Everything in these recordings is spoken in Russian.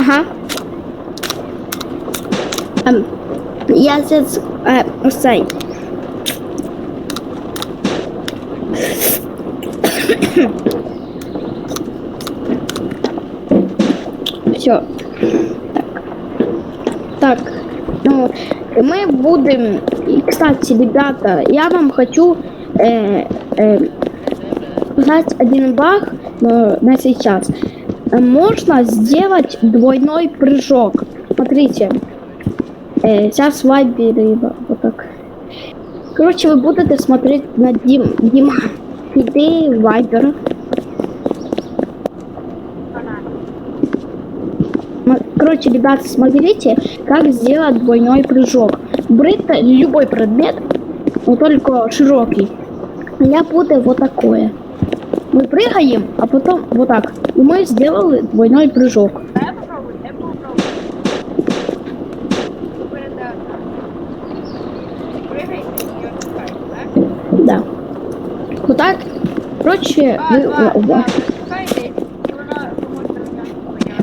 Ага. Ем, я зараз е, ось цей. Все. Так. Так. Ну, мы будем... И, кстати, ребята, я вам хочу э, э, сказать один баг но на сейчас. Можно сделать двойной прыжок. Смотрите. Э, сейчас вайберы вот так. Короче, вы будете смотреть на Дим, Дима. Иди вайбер. Короче, ребята, смотрите, как сделать двойной прыжок. Брит любой предмет, но только широкий. У меня будет вот такое. Мы прыгаем, а потом вот так. И мы сделали двойной прыжок. Да. Вот так. Короче, А, вы-.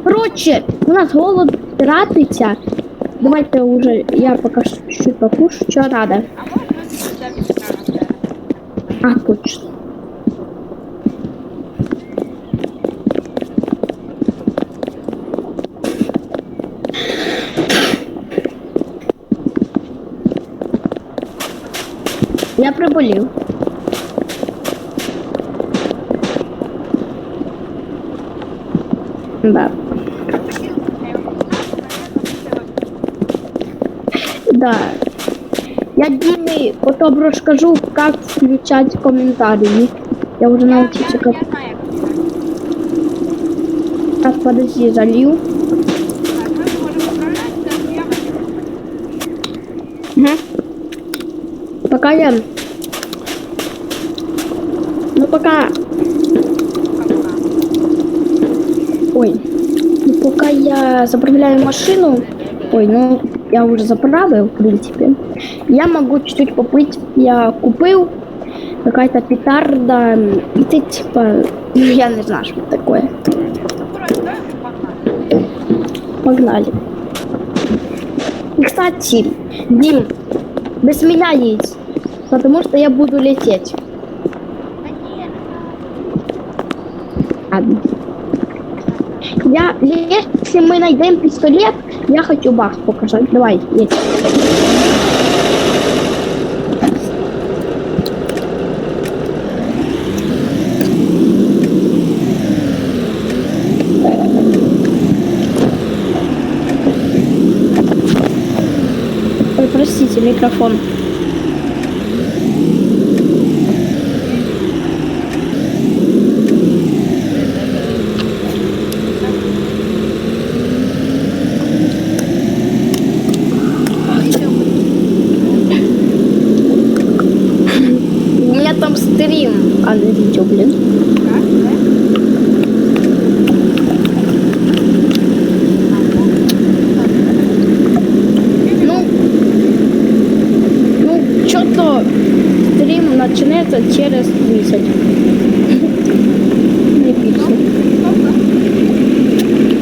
Короче, у нас голод тратиться. Давайте уже я пока чуть-чуть покушаю, что надо. А? А, точно. Я приболів. Да. Да. Я Диме потом расскажу, как включать комментарии. Я уже научился, как... Так, подожди, я Угу. Пока я... Пока... Ой. Ну, пока я заправляю машину... Ой, ну, я уже заправил, в принципе. Я могу чуть-чуть поплыть. Я купил какая-то петарда. И ты, типа... Ну, я не знаю, что это такое. Погнали. И, кстати, Дим, без меня есть. Потому что я буду лететь. Та ні, Ладно. Я, если мы найдем пистолет, я хочу бах показать. Давай, есть. Простите, микрофон. У меня там стрим, а не видео, блин. так, так. Ну, ну, стрим начинается через месяц. Не пишу.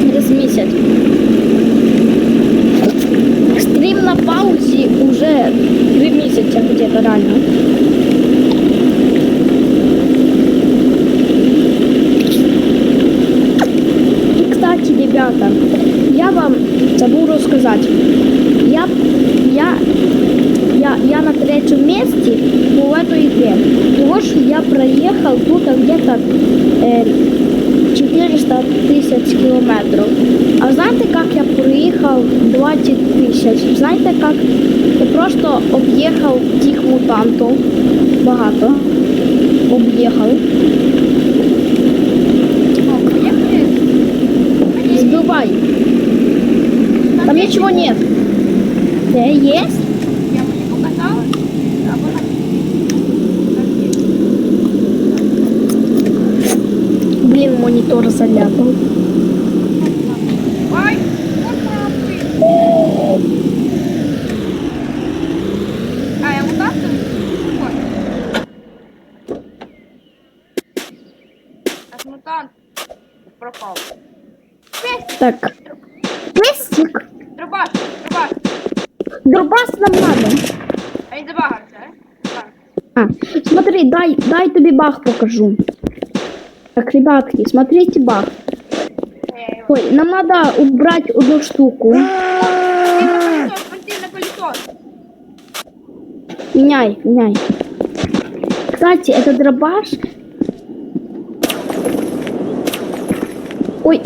Через месяц. Стрим на паузе уже три месяца где-то реально. И, кстати, ребята, я вам забыл рассказать. Я, я, я, я на третьем месте в этой игре. Потому что я проехал тут где-то э, 400 тысяч километров. А знаете, как я проехал 20 тисяч? Знаєте, як я просто об'їхав тих мутантів. Багато. Об'їхав. О, поїхали. Сбивай. Там ничего нет. Э, есть? Я мені показала, на Блин, монитор заляпал. Ай, можна вбити. А, я удався? Аж мутант пропав. Так. Дробаш, дробаш. Дробас нам надо. А він забагався, е? Так. А, смотри, дай, дай тобі баг покажу. Так, ребятки, смотрите його. Ой, нам надо убрать одну штуку. Меняй, меняй. Кстати, это дробаш. Ой,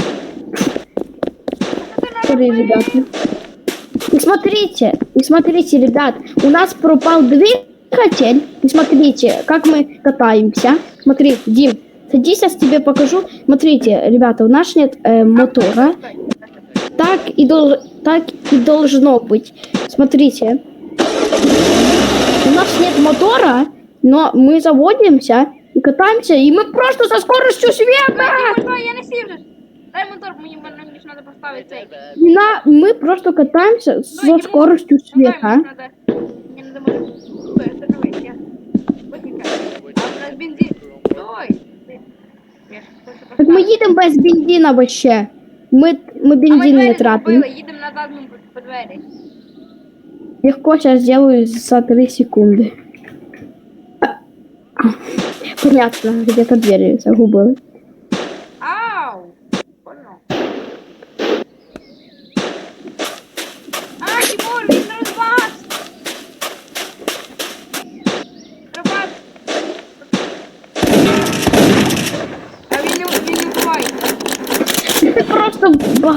сори, ребята. И смотрите, и смотрите, ребят, у нас пропал двигатель. И смотрите, как мы катаемся. Смотри, Дим, садись, я с тебе покажу. Смотрите, ребята, у нас нет э, мотора. Так и, дол- так и должно быть. Смотрите. У нас нет мотора, но мы заводимся и катаемся, и мы просто со скоростью света. Дай, дай, я не сів же. ж. Дай мотор, мені мене мені ж треба поставити цей. На, мы просто катаемся со Дай, скоростью Ну, дай, света. мені надо. Мені надо А у нас бензин. Стой. Я ж хочу Так мы поставити. едем без бензина вообще. Мы, мы А ми бензин не двері тратим. зробили, їдемо назад ну, по- по двері. Легко сейчас сделаю за 3 секунды. Понятно, где-то двери загубили.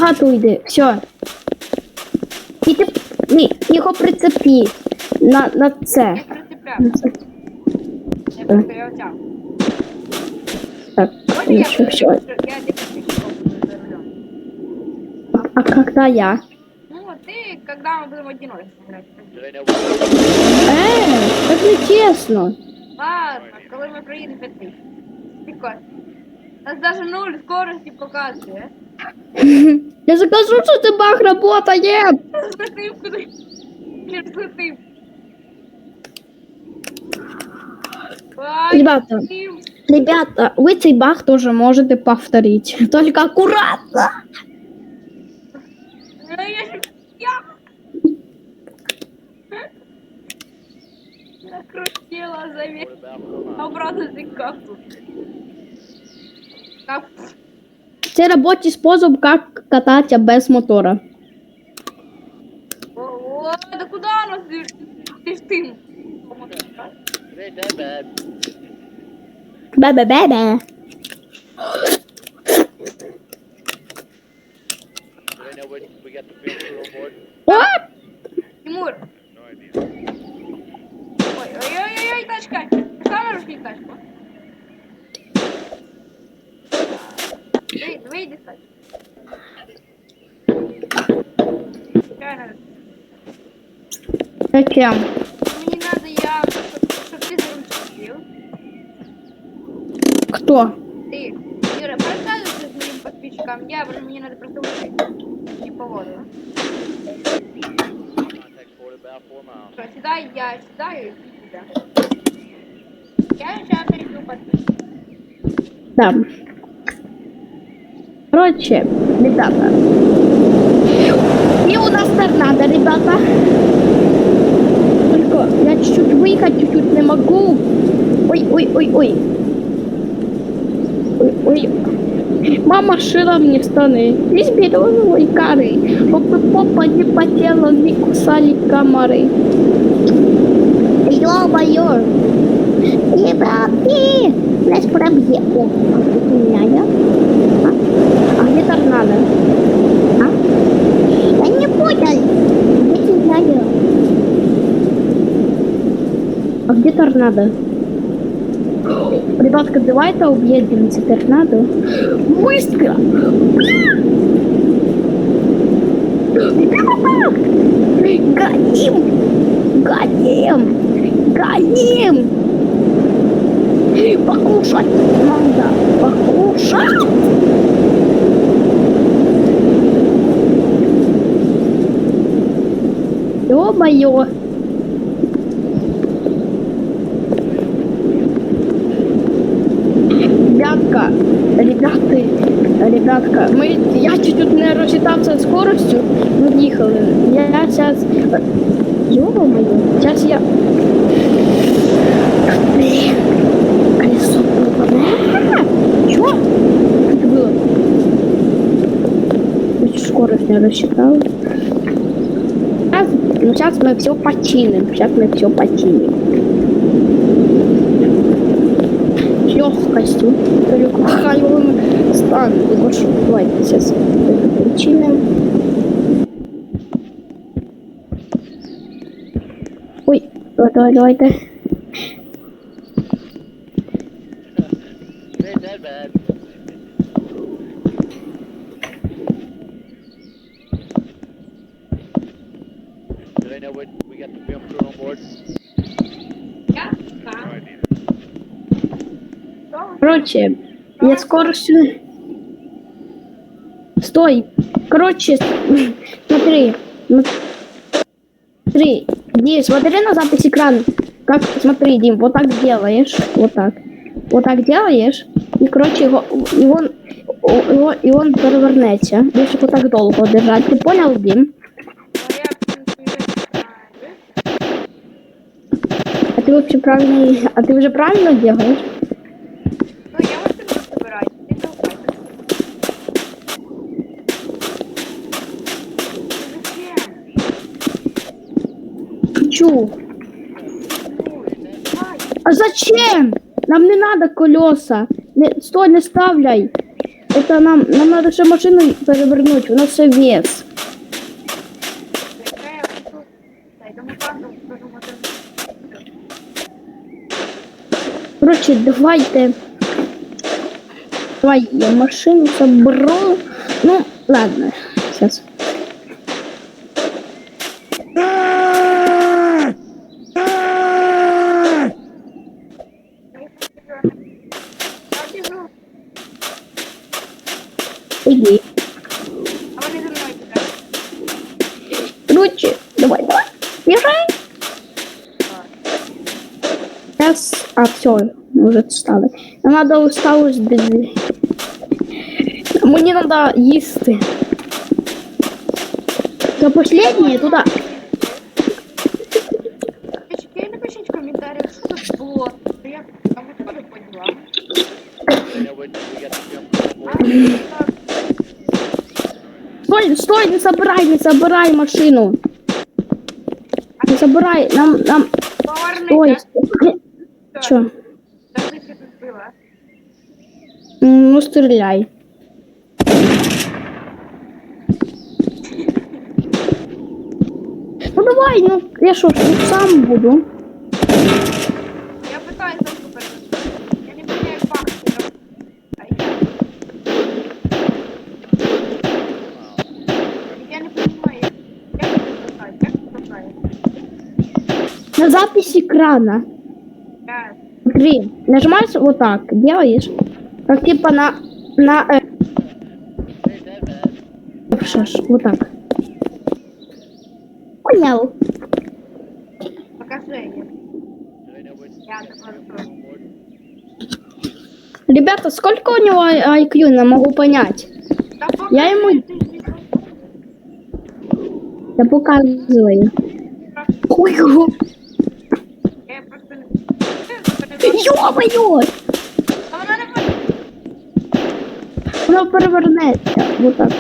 просто багато йди. Все. І ти ні, його прицепі на, на це. Я прицепляв. На це. Я просто його взяв. Так, Можна я еще все. Я тебе пишу за рулем. А когда я? Ну, вот ты, когда мы будем одиночки играть. Э, так нечесно. Ладно, коли ми проїдемо 5 тисяч. Прикольно. У нас даже нуль скорості показує. Я закажу, що ти баг работає. Злетив куди. Я ж злетив. Ай, Ребята. Ребята, ви цей баг тоже можете повторить. Только аккуратно. Накрутила завес. Обратно ты капсул. Так, Це робочий спосіб, як кататися без мотора. о, о, да куда нас ты, ты ж ты? Бе-бе-бе-бе. О! Тимур. Ой, ой, ой, ой, ой, тачка. Тачки. Чай надо. Зачем? Мне надо я, чтобы ты за руль сидел. Кто? Ты, Юра, рассказывай моим подписчикам. Я, мне надо просто учить. Не поводу. Что, седай, я седаю и тебя. Я сейчас перейду подписчик. Да. Короче, ребята. И у нас торнадо, ребята. Только я чуть-чуть выехать, чуть-чуть не могу. Ой, ой, ой, ой. Ой, ой. Мама шила мне штаны из березовой коры, чтобы попа не потела, не кусали комары. Ё-моё! Ребятки, у нас проблема. О, а тут у меня, да? А? А где торнадо? А? Я не понял. Где торнадо? А где торнадо? Ребятка, давайте объедемся торнадо. Быстро! Гоним! Гоним! Гоним! Покушать надо! Покушать! Ё-моё! Ребятка, ребята, Ребятка, ми, я чуть-чуть не скоростю, ми їхали. Я зараз... Ё-моё, сейчас я... Блин, колесо было. Чё? Скорость не рассчитал. Сейчас, ну сейчас мы все починим. Сейчас мы все починим. Легкостью. Хай он станет. Вот что, давайте сейчас починим. Ой, давай, давайте. Короче, я скоростью... Стой. Короче, смотри. Ну, Смотри, Дим, смотри на запись экрана. Как, смотри, Дим, вот так делаешь, вот так. Вот так делаешь, и, короче, его, он, его, и он перевернется. Більше вот так долго держать. Ты понял, Дим? А ты вообще правильно, а ты уже правильно делаешь? Зачем? Чу. Давай. А зачем? Нам не надо колеса. Не, стой, не ставляй. Это нам, нам надо ще машину перевернуть, у нас все вес. Хочу. Короче, давайте. Давай я машину соберу. Ну, ладно, сейчас. все, уже встали. Нам надо усталость без... Мені надо їсти. Це последнее туда. Пишіть, напишіть в коментарях, що тут було. Що я там відходи поділа. Do they know what we got the film crew on board? А, так. Стой, стой, не собирай, не собирай машину. Не собирай, нам, нам, стой. Чё? М, Ну, стреляй. Ну давай, ну я что, тут сам буду. Я питаюся супер. Я не як. А я. Не розумію, як це як. На запись экрана. Я Смотри, нажимаешь вот так, делаешь. Как типа на, на, э, Ain't that bad. что ж, вот так. Понял. покажи її. Do they know what Я we got the так film crew розумію. on board? Ребята, сколько у него IQ, я могу понять. Та Я йому- покажи, ти ж не Я показываю. Ой, ё-моё! А вона не перевернеться. Вот так.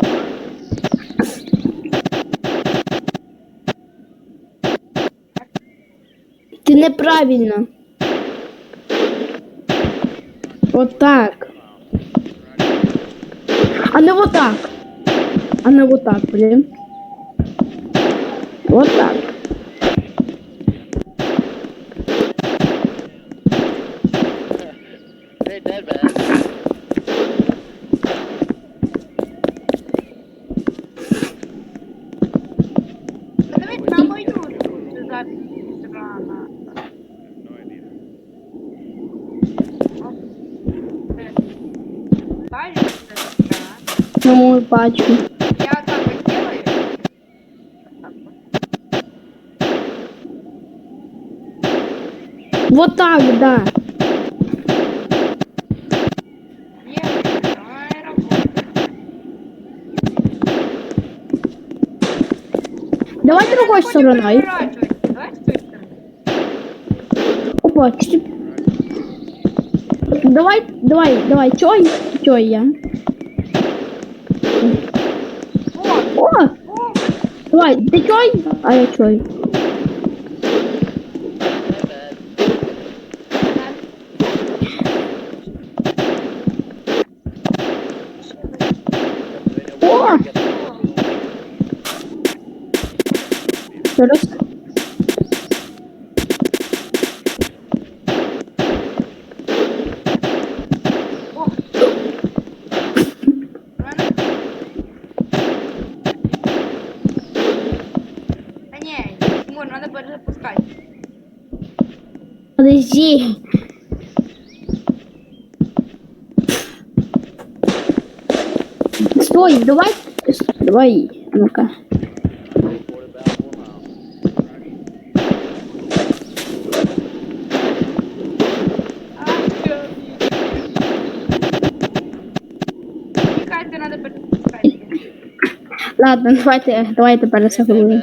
Ти неправильно. Вот так. А не вот так. А не вот так, блин. Вот так. бачу. Я так вот делаю. Вот так, да. Давай другой стороной. Опа, давай, давай, давай, чой, чой я? Давай, ты чой, а не, Тимур, надо перезапускать. Подожди. Стой, давай, давай, ну-ка. А, всё. Мне кажется, надо перезапускать. Ладно, давайте, давайте пересагуємо.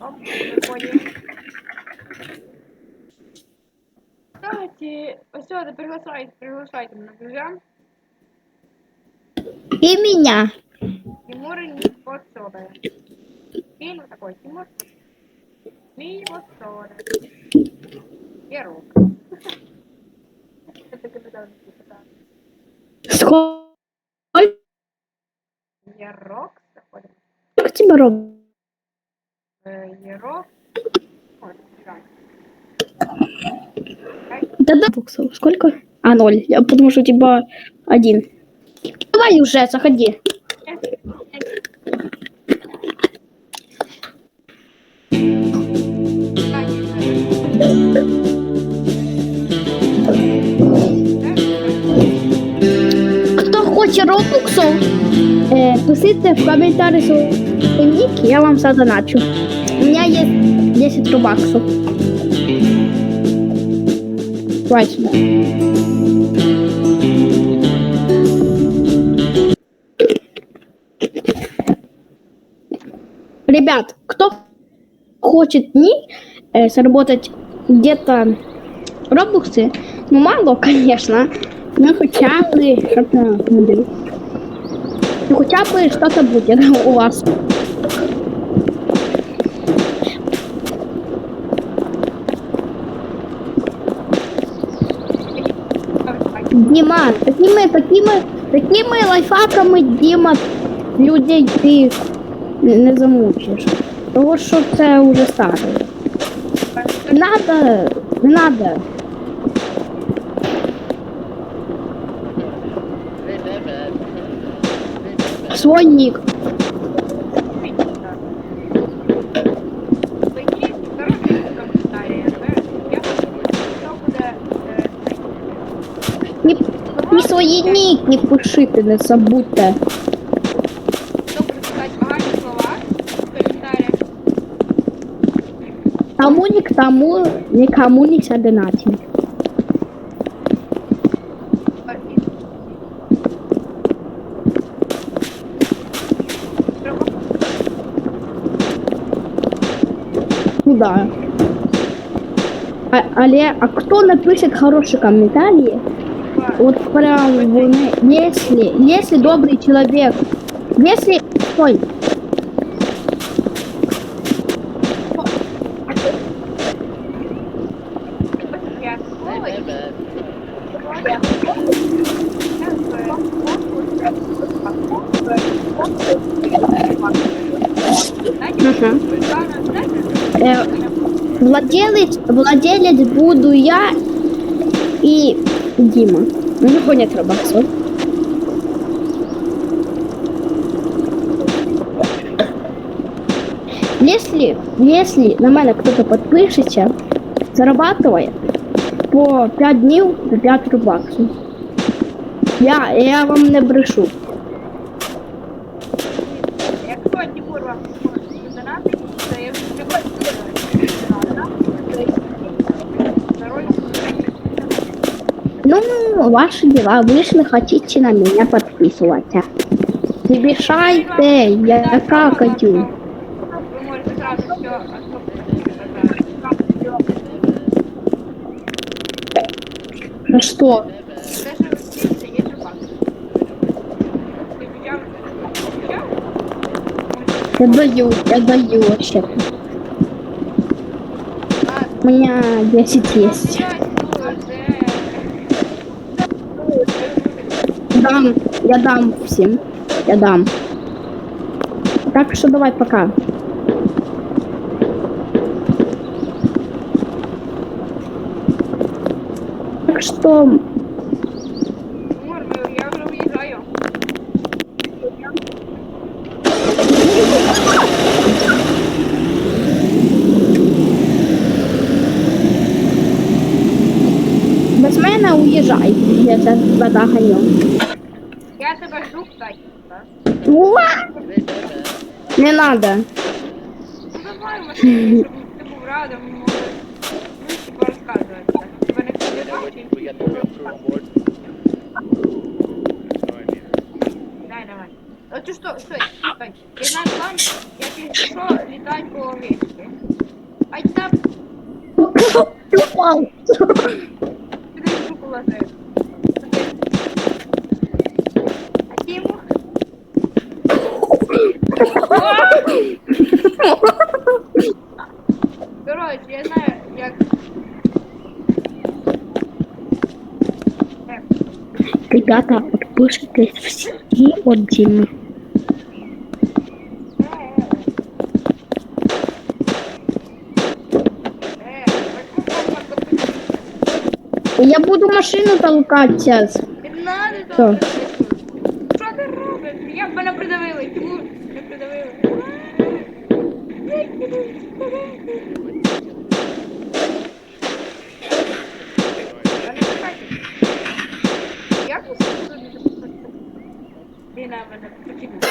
Оп, виходимо. Кстати, все, да приглашайте, приглашайте меня, друзья. И меня. Тимур не подсобая. Фильм такой, Тимур. Не подсобая. Герой. Это капитан. Сколько Ярок, заходим. тебе робить? Э, Ярок. Вот, да. Да да. Буксов. Сколько? А, ноль. Я потому что у тебя один. Давай уже, заходи. Хто хоче робоксов, е, пишите в коментарі свій нік, я вам задоначу. У меня есть 10 робаксов. Сюда. Ребят, кто хочет не э, заработать где-то робоксы, ну мало, конечно, ну хотя бы что-то. Ну хотя бы что-то будет у вас. Дима, такими, такими, такими лайфхаками, Дима, людей ти не не замучиш. Того, що це вже старе. Не надо, не надо. Свой нік. і свої ніки пишите, не забудьте. Добре сказати погані слова в коментарях. Тому ні к тому, нікому не сядинати. Ну да. А, але, а кто напишет хорошие комментарии, Вот прям если, если добрый человек, если, ой, э, владелец, владелец буду я и У него нет робоксов. Если, если на мене кто-то подпишется, зарабатывает по 5 днів до 5 рубаксів. Я, я вам не брешу. ваши дела, вы же хотите на меня подписываться. Не мешайте, я какаю. Вы Ну что? Я даю, я даю вообще. У меня 10 есть. Дам, я дам всем. Я дам. Так что давай пока. Так что Я вже уїжджаю. без мене уїжджай. Я тебе доганю. Я тебе жду, кстати. так? Уа! Не надо. Ну давай в машині, щоб ти був радий, ми могли ну, типу, розказувати. так. Тебе не And then бачить? when we get the real crew on board. No, I mean, Дай, давай. От ти що, стой, стой. Я знаю план, я тільки що літать по овечці. Ай там, Ти упав. куди руку ложив. Ребята, подпишитесь всі от Діми. е, возьму папа, подпишись. Я буду машину толкать сейчас. Не надо Що? Bielamy na przeciwnika.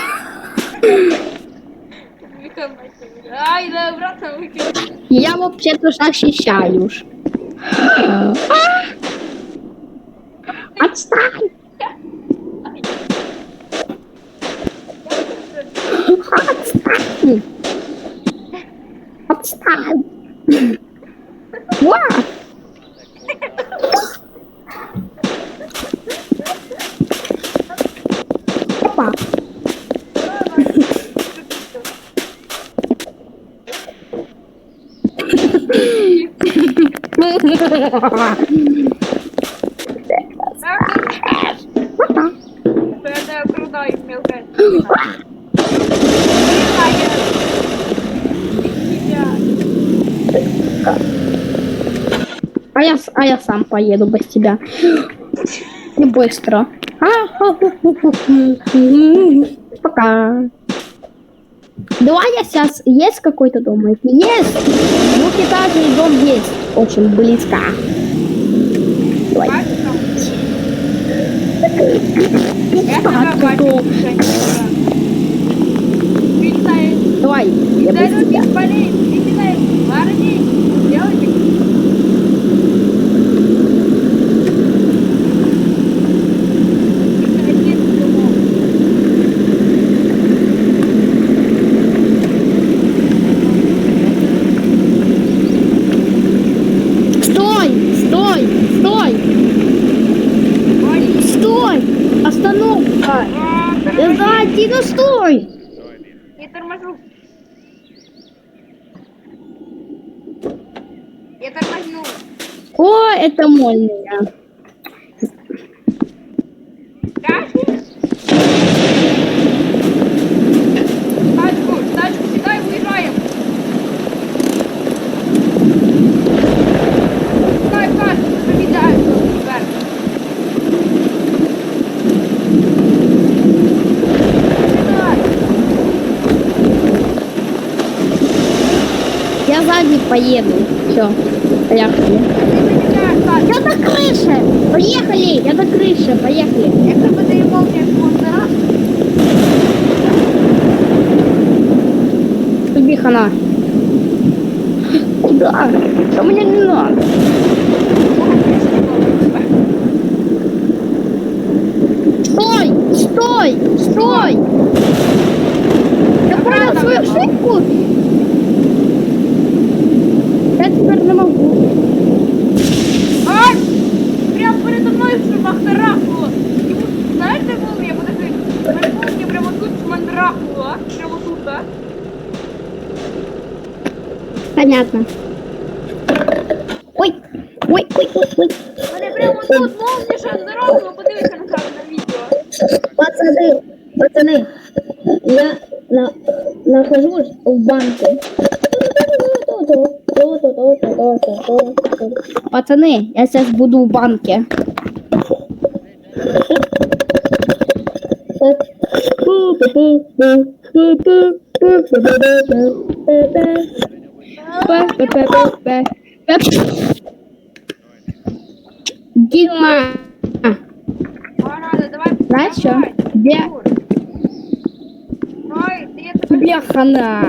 Aj, no wracam, wykiwam. Ja mu przepraszam się sia już. Odstań! Odstań! Odstań! А я, а я сам поеду без тебя. Не быстро. А, Пока. Давай я сейчас... Есть какой-то дом? Есть! Двухэтажный дом есть. Очень близко. Давай. Давай, я кидай без руки тебя. в полей, ты кидай, парни, делайте. Стой! Стой! Стой! Стой! Остановка! Я сзади, ну стой! no, I mean, Я торможу. Я тормозну. О, это мольная. Тачку? Тачку, тачку, сідай, уїжджаємо. Сідай, тачку, завідай, вверх. Сідай. Я сзади поеду. Все, поехали. Ти виїжджаєш, тачку. Я на крыше! Поехали! Я на крыше, поехали! Якщо би ти молния спонсора, Тобі хана. Куда? Да мне не надо. Стой! Стой! Стой! Я понял свою ошибку. Я теперь не могу. Ай! Прям перед шмахтарахнуло. Йому, знаєш, де молния? Подожди. Мене молния прямо тут шмандрахнула. Прямо тут, так? Понятно. Ой, ой, ой, ой, ой. Мене прямо тут молния шмандрахнула. Подивися на це на відео. Пацаны, пацаны, я на, нахожусь в банке. Пацаны, я сейчас буду в банке. Дима, Погнали, давай. Знаєш що? давай. Де? Юр. Ой, ти я тебе... тебе хана.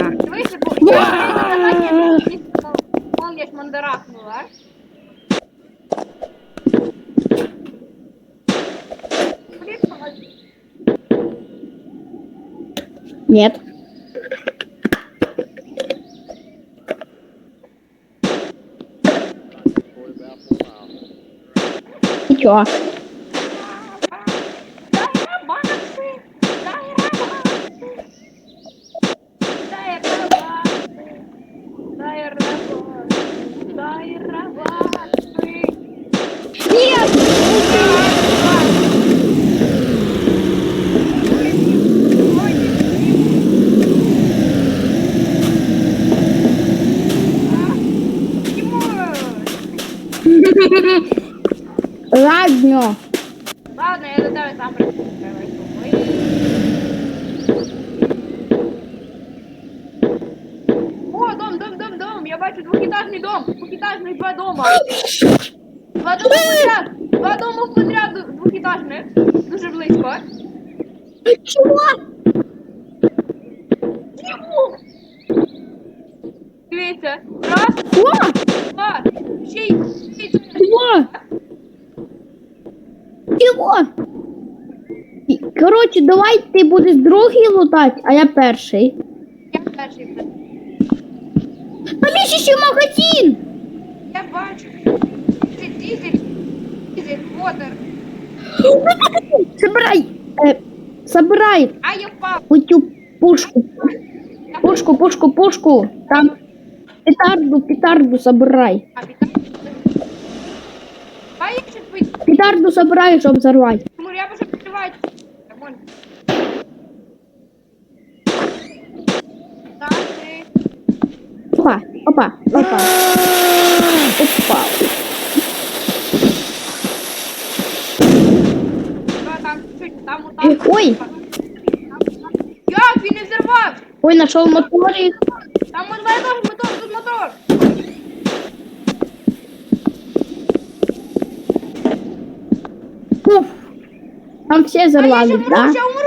Молния шмандрахнула. Блін, помоги. Нет. И? Дай рабанцы, дай рабанцы, дай рабанцы, дай рабанцы, дай рабанцы. Нет! Ладно. Ладно, я до тебе сам. О, дом, дом, дом, дом. Я бачу двохетажний дом. Двохетажний два дома. Два дома подряд. Два дома подряд двохетажних. Дуже близько. Чего? Чому? Дивіться. Коротше, давай ти будеш другий лутати, а я перший. Я перший. Там є ще магазин! Я бачу. Це дізель. Дізель, водор. Собирай! Е, собирай А я впав. оцю пушку. Пушку, пушку, пушку. Там петарду, петарду собирай. А, ще. Петарду собирай, щоб взорвати. Опа, опа, опа. Там. Ой. Як він не взорвав? Ой, нашел моторик. Там теж мотор, тут мотор. Уф. Там все я взорвались, да? ще умру.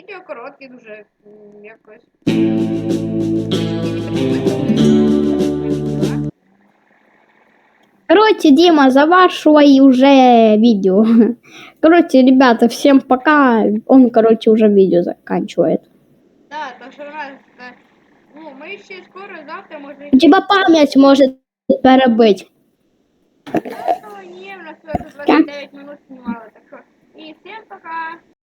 Відео коротке дуже, м, якось. Короче, Дима, завашивай уже видео. Короче, ребята, всем пока. Он, короче, уже видео заканчивает. Да, то що раз, так. Ну, ми ще скоро завтра може... У тебя память может перебыть. Ну, ні, в нас вже 29 минут знімали, так що... І всім пока!